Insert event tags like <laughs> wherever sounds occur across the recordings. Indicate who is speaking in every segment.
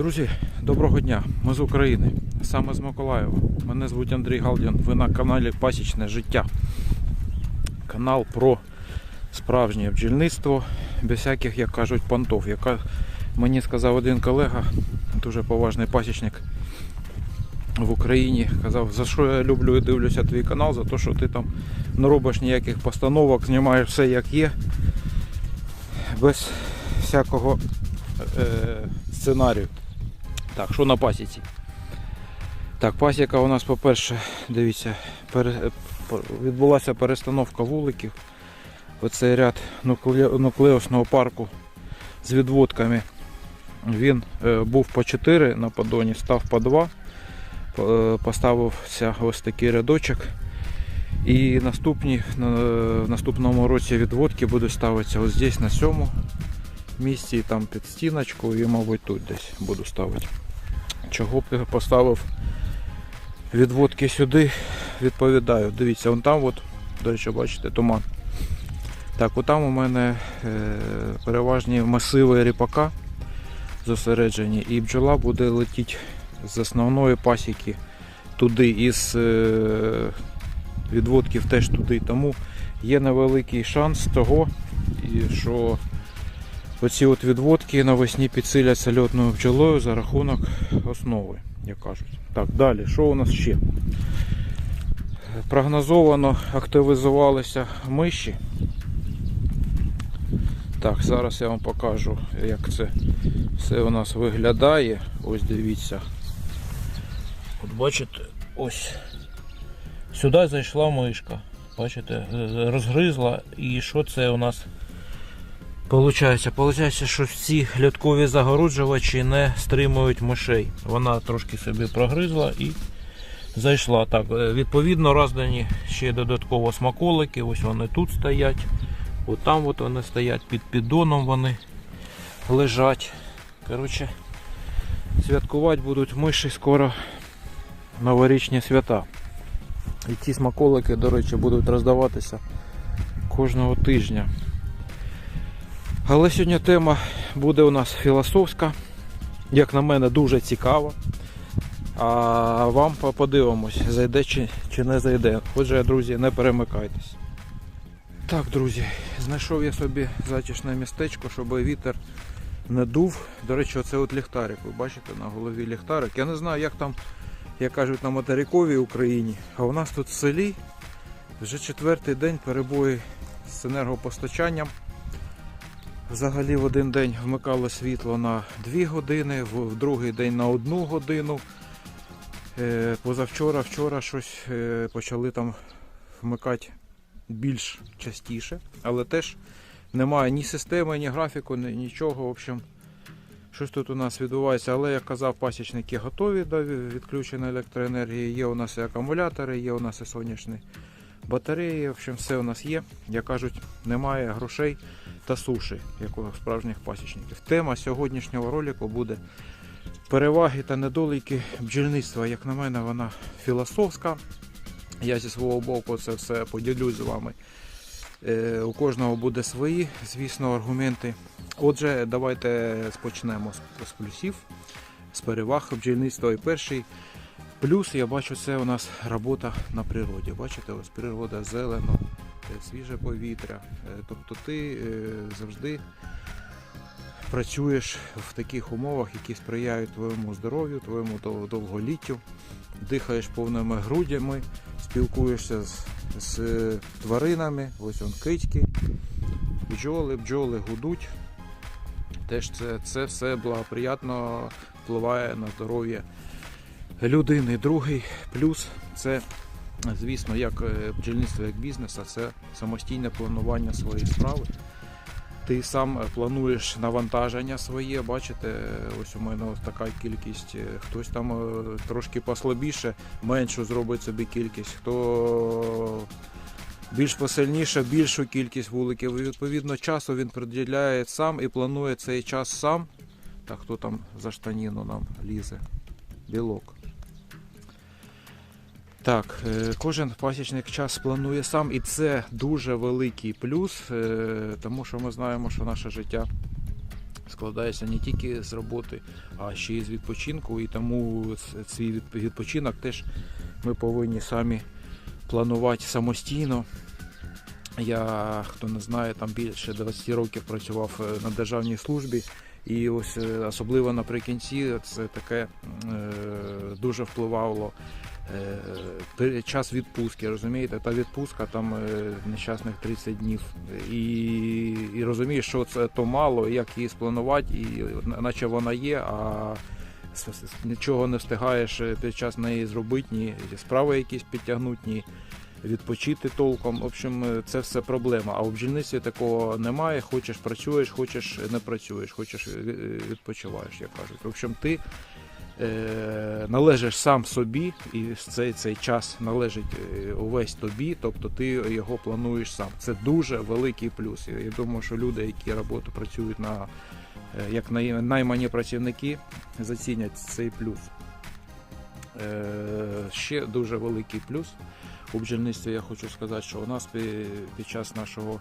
Speaker 1: Друзі, доброго дня! Ми з України, саме з Миколаєва. Мене звуть Андрій Галдін. Ви на каналі Пасічне життя. Канал про справжнє бджільництво, без всяких, як кажуть, понтов. Яка мені сказав один колега, дуже поважний пасічник в Україні. Казав, за що я люблю і дивлюся твій канал, за те, що ти там не робиш ніяких постановок, знімаєш все як є, без всякого е, сценарію. Так, що на пасіці? Так, пасіка у нас, по-перше, дивіться, відбулася перестановка вуликів. Оцей ряд нукле- нуклеусного парку з відводками. Він е, був по 4 на подоні, став по 2. Е, Поставився ось такий рядочок. І наступні, в наступному році відводки будуть ставитися ось здесь на цьому місці, там під стіночку і, мабуть, тут десь буду ставити. Чого б поставив відводки сюди, відповідаю. Дивіться, вон там, от, до речі, бачите, туман. Так, отам у мене е, переважні масиви ріпака зосереджені, і бджола буде летіти з основної пасіки туди, із е, відводків теж туди. Тому є невеликий шанс того, що Оці от відводки навесні підсиляться льотною бджолою за рахунок основи, як кажуть. Так, далі, що у нас ще? Прогнозовано активізувалися миші. Так, зараз я вам покажу, як це все у нас виглядає. Ось дивіться. От бачите, ось сюди зайшла мишка. Бачите, е, розгризла. І що це у нас? Получається, получається, що ці льоткові загороджувачі не стримують мишей. Вона трошки собі прогризла і зайшла. Так, е, відповідно, роздані ще додатково смаколики. Ось вони тут стоять. От там от вони стоять під піддоном вони лежать. Коротше, святкувати будуть миші скоро новорічні свята. І ці смаколики, до речі, будуть роздаватися кожного тижня. Але сьогодні тема буде у нас філософська, як на мене, дуже цікава. А вам по- подивимось, зайде чи, чи не зайде. Отже, друзі, не перемикайтесь. Так, друзі, знайшов я собі затишне містечко, щоб вітер не дув. До речі, оце от ліхтарик. Ви бачите на голові ліхтарик. Я не знаю, як там, як кажуть, на материковій Україні, а у нас тут в селі вже четвертий день перебої з енергопостачанням. Взагалі в один день вмикало світло на 2 години, в другий день на 1 годину. Е, Позавчора, вчора щось е, почали там вмикати більш частіше, але теж немає ні системи, ні графіку, ні, нічого. В общем, щось тут у нас відбувається. Але як казав, пасічники готові до відключення електроенергії. Є у нас і акумулятори, є у нас і сонячні батареї. В общем, все у нас є. Як кажуть, немає грошей та суші, як у справжніх пасічників. Тема сьогоднішнього ролику буде переваги та недоліки бджільництва. Як на мене, вона філософська. Я зі свого боку це все поділюсь з вами. Е, у кожного буде свої, звісно, аргументи. Отже, давайте спочнемо з, плюсів, з переваг бджільництва. І перший плюс, я бачу, це у нас робота на природі. Бачите, ось природа зелено, е, свіже повітря. Е, Тобто ти е, завжди працюєш в таких умовах, які сприяють твоєму здоров'ю, твоєму довголіттю, дихаєш повними грудями, спілкуєшся з, з е, тваринами, ось он кички, бджоли, бджоли гудуть. Теж це, це все благоприятно впливає на здоров'я людини. Другий плюс це, звісно, як е, бджільництво, як бізнес, а це самостійне планування своєї справи. Ти сам е, плануєш навантаження своє, бачите, е, ось у мене ось така кількість. Хтось там трошки послабіше, меншу зробить собі кількість, хто більш посильніше, більшу кількість вуликів. Відповідно часу він приділяє сам і планує цей час сам. Так, хто там за штаніну нам лізе? Білок. Так, е, кожен пасічник час планує сам, і це дуже великий плюс, е, тому що ми знаємо, що наше життя складається не тільки з роботи, а ще й з відпочинку. І тому свій відпочинок теж ми повинні самі планувати самостійно. Я, хто не знає, там більше 20 років працював е, на державній службі. І ось особливо наприкінці це таке дуже впливало час відпустки, розумієте? Та відпустка там е, нещасних 30 днів. І, і розумієш, що це то мало, як її спланувати, і наче вона є, а нічого не встигаєш е, під час неї зробити, ні справи якісь підтягнути, ні відпочити толком. В общем, е, це все проблема. А у бджільництві такого немає. Хочеш працюєш, хочеш не працюєш, хочеш е, відпочиваєш, як кажуть. В общем, ти е, належиш сам собі, і цей, цей час належить е, увесь тобі, тобто ти його плануєш сам. Це дуже великий плюс. Я думаю, що люди, які роботу працюють на е, як наймані працівники, зацінять цей плюс. Е, Ще дуже великий плюс у бджільництві я хочу сказати, що у нас під час нашого,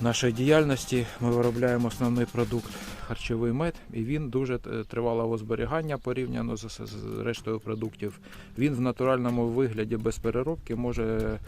Speaker 1: нашої діяльності ми виробляємо основний продукт харчовий мед, і він дуже е, тривалого зберігання порівняно з, рештою продуктів. Він в натуральному вигляді без переробки може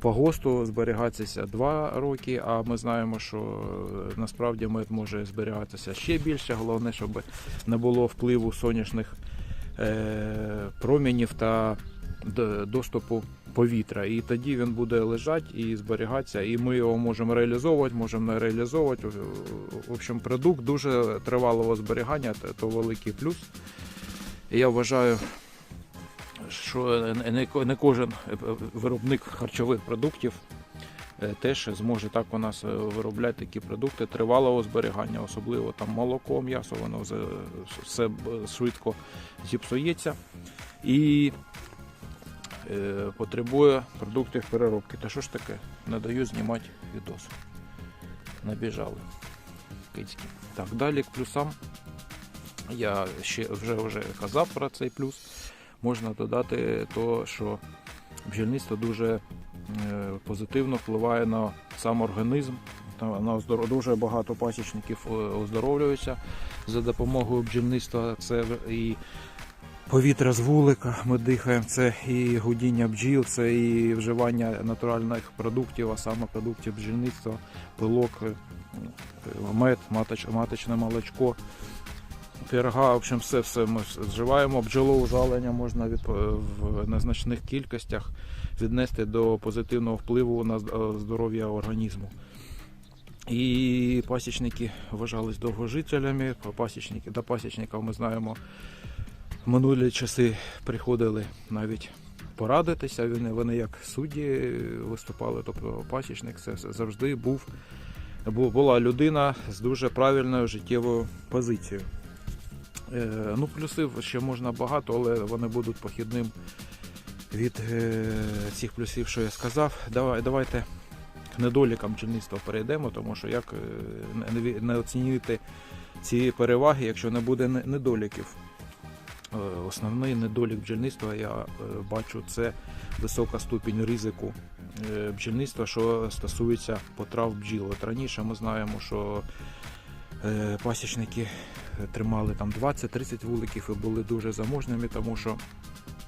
Speaker 1: по ГОСТу зберігатися 2 роки, а ми знаємо, що е, насправді мед може зберігатися ще більше. Головне, щоб не було впливу сонячних е, промінів та доступу повітря. І тоді він буде лежати і зберігатися, і ми його можемо реалізовувати, можемо не реалізовувати. В общем, продукт дуже тривалого зберігання, то великий плюс. Я вважаю, що не- не ко- не кожен е, виробник харчових продуктів е, теж зможе так у нас е, виробляти такі продукти тривалого зберігання, особливо там молоко, м'ясо, воно все швидко зіпсується і потребує продуктів переробки. Та що ж таке? Не даю знімати відос. Набіжали. Кицькі. Так, далі к плюсам. Я ще вже, вже казав про цей плюс. Можна додати то, що бджільництво дуже е, позитивно впливає на сам організм. На дуже багато пасічників е, оздоровлюються за допомогою бджільництва. Це і повітря з вулика ми дихаємо, це і гудіння бджіл, це і вживання натуральних продуктів, а саме продуктів бджільництва, пилок, е, мед, маточ, маточне молочко. Пірога, в общем, все, все ми вживаємо. Бджолоужалення можна від, в незначних кількостях віднести до позитивного впливу на здоров'я організму. І пасічники вважались довгожителями. Пасічники, до пасічників ми знаємо, в минулі часи приходили навіть порадитися. Вони, вони як судді виступали, тобто пасічник це завжди був, була людина з дуже правильною життєвою позицією. Е, ну, плюсів ще можна багато, але вони будуть похідним від е, цих плюсів, що я сказав. Давай, давайте к недолікам бджільництва перейдемо, тому що як е, не оцінити ці переваги, якщо не буде недоліків. Е, Основний недолік бджільництва я е, бачу це висока ступінь ризику е, бджільництва, що стосується потрав бджіл. От раніше ми знаємо, що пасічники тримали там 20-30 вуликів і були дуже заможними, тому що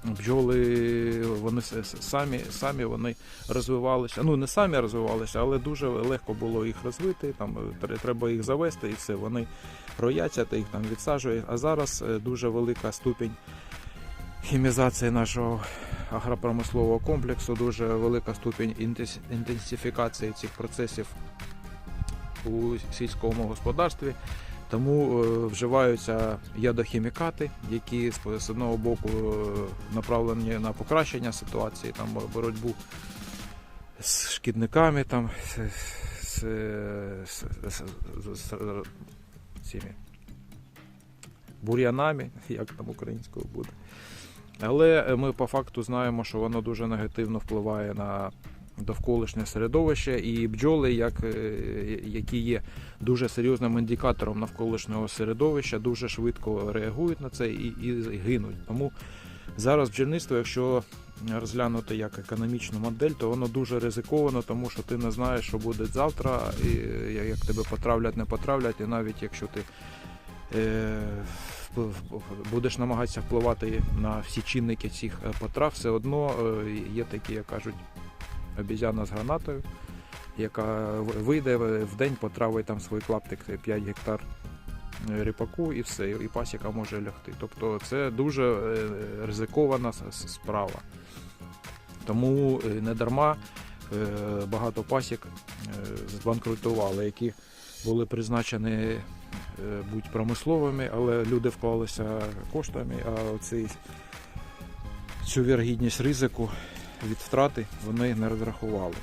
Speaker 1: бджоли вони самі, самі вони розвивалися. Ну не самі розвивалися, але дуже легко було їх розвити. Там треба їх завести і все. Вони рояться, ти їх там відсаджує. А зараз е, дуже велика ступінь хімізації нашого агропромислового комплексу, дуже велика ступінь інтенсифікації цих процесів у сільському господарстві. Тому е, вживаються ядохімікати, які з одного боку е, направлені на покращення ситуації, там боротьбу з шкідниками, там, з, з, з, з, з цими бур'янами, як там українською буде. Але е, ми по факту знаємо, що воно дуже негативно впливає на довколишнє середовище, і бджоли, як, е, які є дуже серйозним індикатором навколишнього середовища, дуже швидко реагують на це і, і гинуть. Тому зараз бджільництво, якщо розглянути як економічну модель, то воно дуже ризиковано, тому що ти не знаєш, що буде завтра, і як тебе потравлять, не потравлять, і навіть якщо ти е, будеш намагатися впливати на всі чинники цих е, потрав, все одно є такі, як кажуть, обізяна з гранатою, яка вийде в день, потравить там свій клаптик 5 гектар е, ріпаку і все, і пасіка може лягти. Тобто це дуже е, ризикована справа. Тому е, не дарма багато пасік збанкрутували, які були призначені будь промисловими, але люди вклалися коштами, а оцей, цю віргідність ризику від втрати вони не розрахували.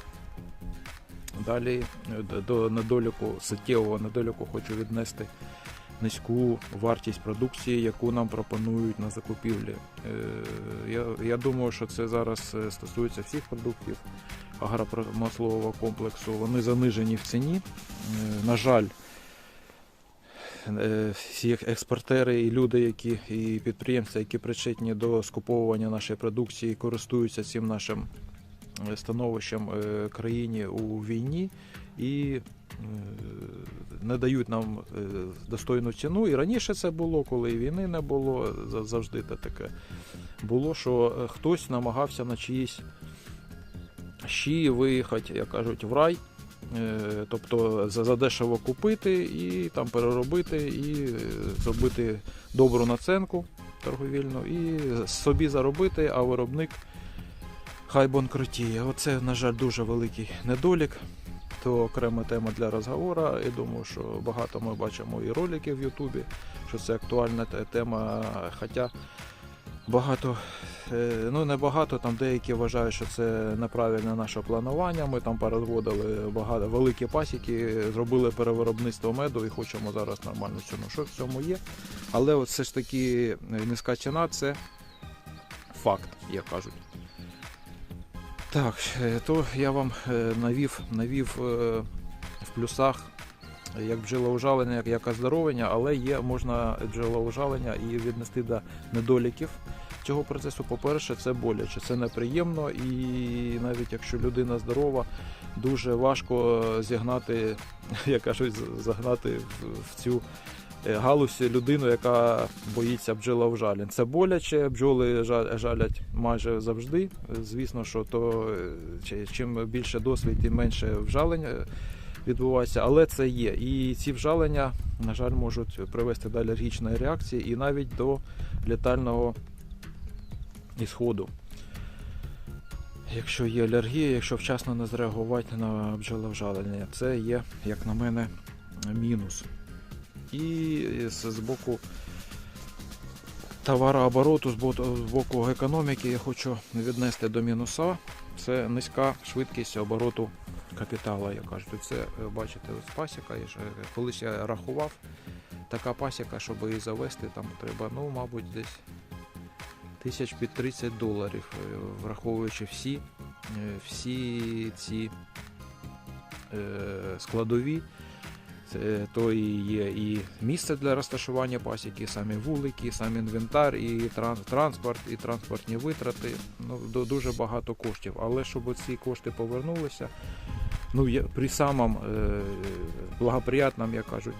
Speaker 1: Далі е, до недоліку, суттєвого недоліку хочу віднести низьку вартість продукції, яку нам пропонують на закупівлі. Е, Я, я думаю, що це зараз е, стосується всіх продуктів агропромислового комплексу. Вони занижені в ціні. На жаль, всі експортери і люди, які і підприємці, які причетні до скуповування нашої продукції, користуються цим нашим е, становищем е, країні у війні і е, не дають нам е, достойну ціну. І раніше це було, коли і війни не було, завжди те таке було, що е, хтось намагався на чиїсь щі виїхати, як кажуть, в рай. Е, Тобто за- задешево купити і там переробити, і е, зробити добру наценку торговільну, і собі заробити, а виробник хай банкрутіє. Оце, на жаль, дуже великий недолік. То окрема тема для розговору. І думаю, що багато ми бачимо і роликів в Ютубі, що це актуальна тема. Хоча багато, е, ну не багато, там деякі вважають, що це неправильне наше планування. Ми там перезводили багато великі пасіки, зробили перевиробництво меду і хочемо зараз нормальну ціну. Що в цьому є? Але от все ж таки е, низька ціна це факт, як кажуть. Так, е, то я вам навів, навів в плюсах як бджолоужалення, як оздоровлення, але є можна бджолоужалення і віднести до недоліків цього процесу. По-перше, це боляче, це неприємно, і навіть якщо людина здорова, дуже важко е, зігнати, <laughs> як кажуть, загнати в, цю е, галузь людину, яка боїться бджолоужалень. Це боляче, бджоли жалять майже завжди. Звісно, що то е, чим більше досвід, тим менше вжалень відбувається, але це є. І ці вжалення, на жаль, можуть привести до алергічної реакції і навіть до ісходу. Якщо є алергія, якщо вчасно не зреагувати на бджоловжалення, це є, як на мене, мінус. І з, боку товарообороту, з боку, економіки я хочу віднести до мінуса. Це низька швидкість обороту капіталу, як кажуть. Це е, бачите, ось пасіка. Я е, Колись я рахував, така пасіка, щоб її завести, там треба, ну, мабуть, десь тисяч під 30 доларів, е, враховуючи всі, е, всі ці е, складові. То і є і місце для розташування пасіки, самі вулики, сам інвентар, і транспорт, і транспортні витрати. Ну, дуже багато коштів. Але щоб ці кошти повернулися, ну, при самому благоприятному, як кажуть,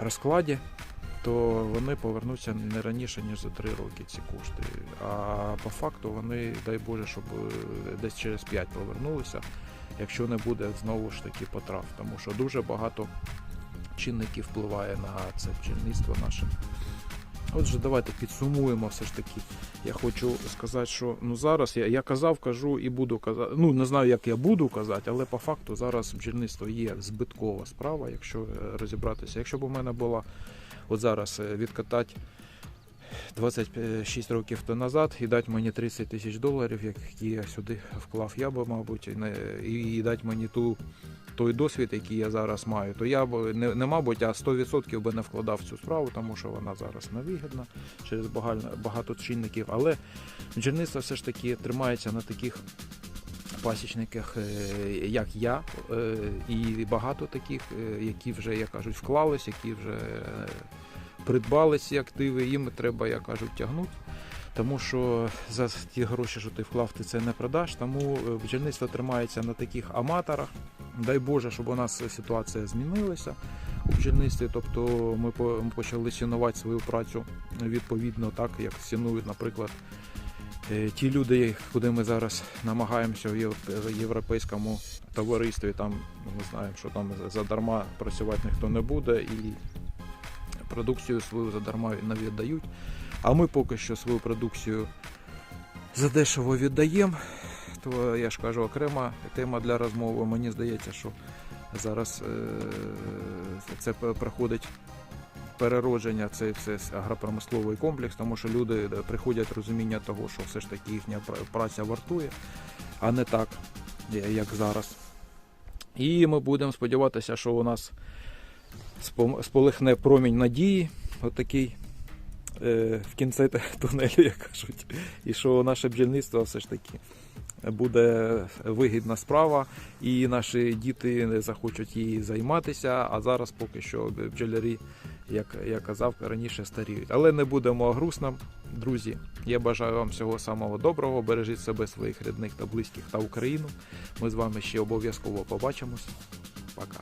Speaker 1: розкладі, то вони повернуться не раніше, ніж за три роки ці кошти. А по факту вони, дай Боже, щоб е, десь через 5 повернулися якщо не буде знову ж таки потрав, тому що дуже багато чинників впливає на це бджільництво наше. Отже, давайте підсумуємо все ж таки. Я хочу сказати, що ну зараз я, я казав, кажу і буду казати. Ну не знаю, як я буду казати, але по факту зараз бджільництво є збиткова справа, якщо е, розібратися. Якщо б у мене була от зараз е, відкатати 26 років то назад і дати мені 30 тисяч доларів, які я сюди вклав, я би, мабуть, і дати мені ту, той досвід, який я зараз маю, то я б не, не мабуть, а 100% би не вкладав цю справу, тому що вона зараз невигідна через багато, чинників. Але бджільництво все ж таки тримається на таких пасічниках, е, як я, е, і багато таких, е, які вже, як кажуть, вклались, які вже придбали ці активи, їм треба, як кажуть, тягнути. Тому що за ті гроші, що ти вклав, ти це не продаш. Тому е, бджільництво тримається на таких аматорах. Дай Боже, щоб у нас ситуація змінилася. у бджільництві. Тобто ми почали цінувати свою працю відповідно, так як цінують, наприклад, е, ті люди, куди ми зараз намагаємося в єв- європейському товаристві. Там ну, ми знаємо, що там задарма працювати ніхто не буде і продукцію свою задарма не віддають. А ми поки що свою продукцію задешево віддаємо. То я ж кажу, окрема тема для розмови. Мені здається, що зараз е, це проходить переродження, це все агропромисловий комплекс, тому що люди е, приходять розуміння того, що все ж таки їхня праця вартує, а не так, як зараз. І ми будемо сподіватися, що у нас сполихне промінь надії, отакий е, в кінці тунелю, як кажуть. І що наше бджільництво все ж таки буде вигідна справа, і наші діти не захочуть її займатися. А зараз поки що бджолярі, як я казав, раніше старіють. Але не будемо грустним, друзі. Я бажаю вам всього самого доброго. Бережіть себе, своїх рідних та близьких та Україну. Ми з вами ще обов'язково побачимось. Пока.